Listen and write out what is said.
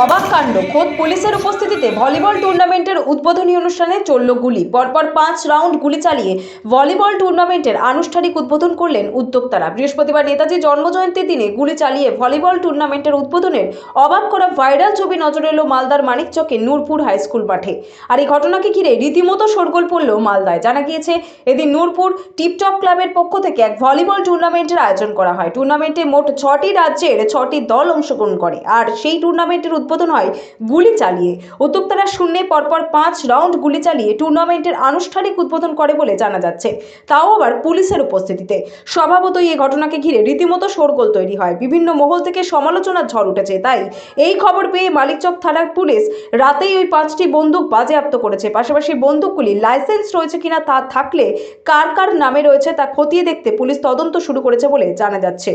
অবাক কাণ্ড। খোদ পুলিশের উপস্থিতিতে ভলিবল টুর্নামেন্টের উদ্বোধনী অনুষ্ঠানে চলল গুলি। পরপর পাঁচ রাউন্ড গুলি চালিয়ে ভলিবল টুর্নামেন্টের আনুষ্ঠানিক উদ্বোধন করলেন উদ্যোক্তারা। বৃহস্পতিবার নেতাজি জন্মজয়ন্তীর দিনে গুলি চালিয়ে ভলিবল টুর্নামেন্টের উদ্বোধনের অবাক করা ভাইরাল ছবি নজরে এলো মালদার মানিকচকে নূরপুর হাই স্কুল মাঠে। আর এই ঘটনাকে ঘিরে রীতিমতো শোরগোল পড়ল মালদায়। জানা গিয়েছে, এদিন নূরপুর টিপটপ ক্লাবের পক্ষ থেকে এক ভলিবল টুর্নামেন্টের আয়োজন করা হয়। টুর্নামেন্টে মোট ছটি রাজ্যের ছটি দল অংশগ্রহণ করে। আর সেই টুর্নামেন্টের উদ্বোধন হয় গুলি চালিয়ে। উদ্যোক্তারা শূন্যে পরপর পাঁচ রাউন্ড গুলি চালিয়ে টুর্নামেন্টের আনুষ্ঠানিক উদ্বোধন করে বলে জানা যাচ্ছে। তাও আবার পুলিশের উপস্থিতিতে। স্বভাবতই এই ঘটনাকে ঘিরে রীতিমতো শোরগোল তৈরি হয়। বিভিন্ন মহল থেকে সমালোচনার ঝড় উঠেছে। তাই এই খবর পেয়ে মালিকচক থানার পুলিশ রাতেই ওই পাঁচটি বন্দুক বাজেয়াপ্ত করেছে। পাশাপাশি বন্দুকগুলি লাইসেন্স রয়েছে কিনা তা থাকলে কার কার নামে রয়েছে তা খতিয়ে দেখতে পুলিশ তদন্ত শুরু করেছে বলে জানা যাচ্ছে।